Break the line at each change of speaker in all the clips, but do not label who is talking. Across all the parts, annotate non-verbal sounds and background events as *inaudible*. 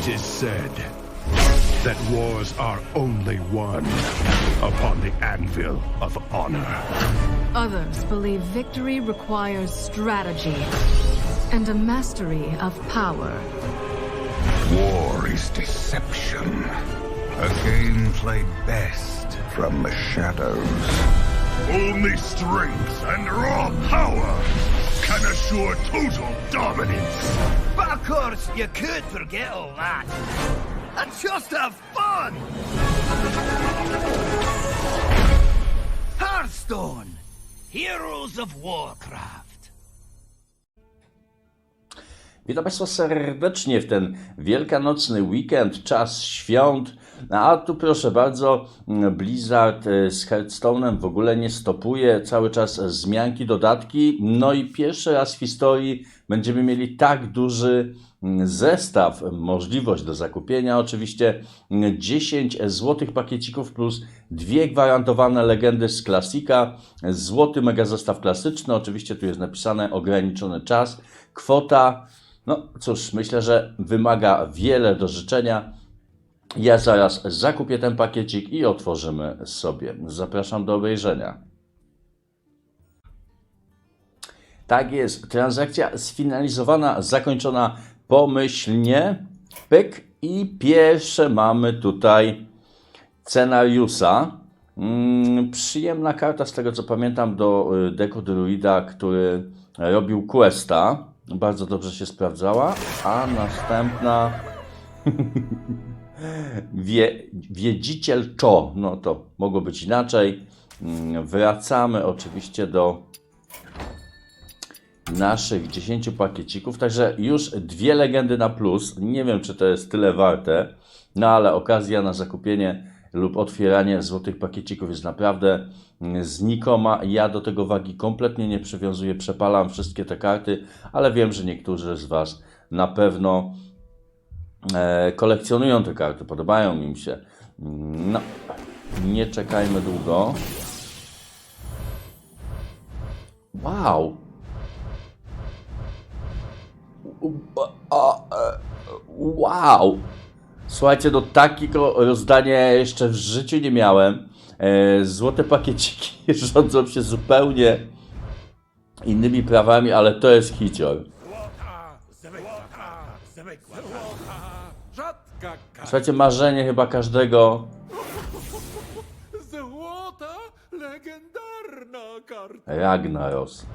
It is said that wars are only won upon the anvil of honor.
Others believe victory requires strategy and a mastery of power.
War is deception. A game played best from the shadows.
Only strength and raw power can assure total dominance.
But of course, you could forget all that. And just have fun! Hearthstone! Heroes of Warcraft.
Witam Państwa serdecznie w ten wielkanocny weekend, czas świąt. A tu proszę bardzo, Blizzard e, z Hearthstone'em w ogóle nie stopuje, cały czas zmianki, dodatki. No i pierwszy raz w historii będziemy mieli tak duży mm, zestaw, możliwość do zakupienia. Oczywiście mm, 10 złotych pakiecików plus dwie gwarantowane legendy z klasika. Złoty mega zestaw klasyczny, oczywiście tu jest napisane ograniczony czas. Kwota no cóż, myślę, że wymaga wiele do życzenia. Ja zaraz zakupię ten pakiecik i otworzymy sobie. Zapraszam do obejrzenia. Tak jest, transakcja sfinalizowana, zakończona pomyślnie. Pyk i pierwsze mamy tutaj scenariusza. Mm, przyjemna karta z tego co pamiętam do y, deku druida, który robił questa. Bardzo dobrze się sprawdzała. A następna *laughs* Wie, Wiedziciel Czo. No to mogło być inaczej. Mm, Wracamy oczywiście do naszych 10 pakiecików. Także już dwie legendy na plus. Nie wiem, czy to jest tyle warte, no ale okazja na zakupienie lub otwieranie złotych pakiecików jest naprawdę mm, znikoma. Ja do tego wagi kompletnie nie przywiązuję, przepalam wszystkie te karty, ale wiem, że niektórzy z Was na pewno e, kolekcjonują te karty, podobają im się. Mm, No, nie czekajmy długo. Wow! E, Wow! Słuchajcie, no takiego rozdania jeszcze w życiu nie miałem. E, Złote pakieciki *laughs* rządzą się zupełnie innymi prawami, ale to jest hicior. Słuchajcie, marzenie chyba każdego.
Złota, legendarna karta.
Ragnaros.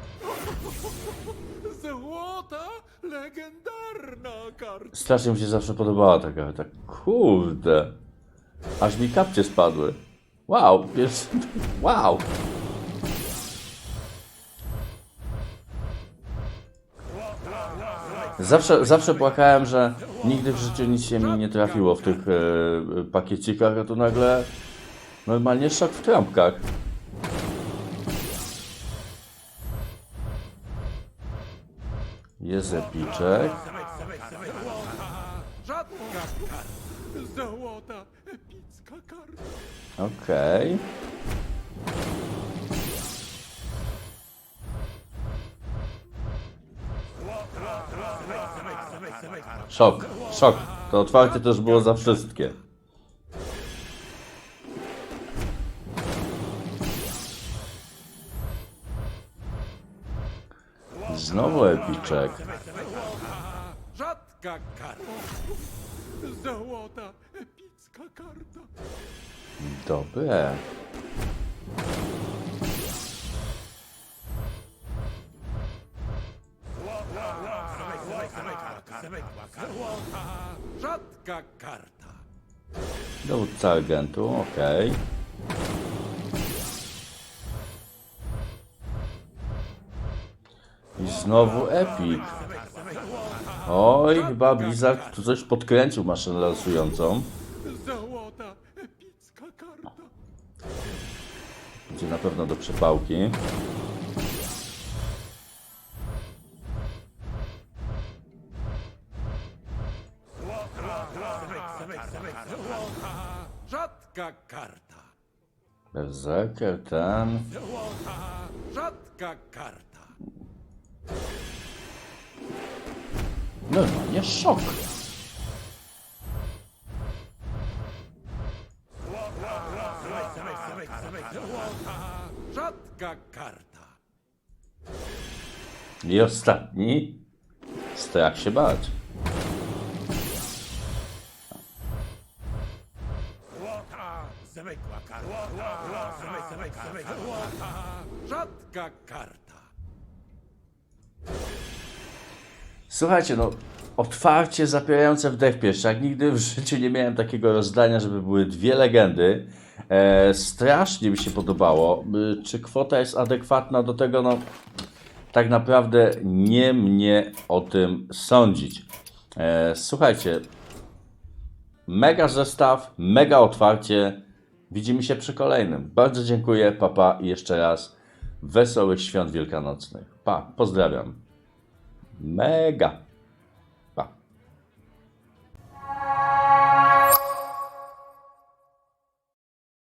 Strasznie mi się zawsze podobała ta karta. Kurde. Aż mi kapcie spadły. Wow, pierwszy... *laughs* Wow. Zawsze, zawsze płakałem, że nigdy w życiu nic się mi nie trafiło w tych e, pakiecikach, a tu nagle normalnie szok w trampkach. Jest epiczek.
Epicka karta.
Okej. Szok, szok. To otwarcie też było za wszystkie. Znowu epiczek.
Rzadka karta. Złota, epicka karta.
Dobre.
Rzadka karta.
Dowódca agentu, okej. I znowu Epic. Oj, chyba Blizzard tu coś podkręcił maszynę
karta.
Będzie na pewno do przepałki.
Rzadka karta.
Berserker ten.
Rzadka karta.
Normalnie szok.
Rzadka karta.
I ostatni. Strach się bać.
Zwykła karta. Rzadka karta.
Słuchajcie, no, otwarcie zapierające wdech pierwszy. Jak nigdy w życiu nie miałem takiego rozdania, żeby były dwie legendy. E, strasznie mi się podobało. Y, Czy kwota jest adekwatna do tego? No, tak naprawdę nie mnie o tym sądzić. E, słuchajcie, mega zestaw, mega otwarcie. Widzimy się przy kolejnym. Bardzo dziękuję, papa i jeszcze raz wesołych świąt wielkanocnych. Pa, pozdrawiam. Mega.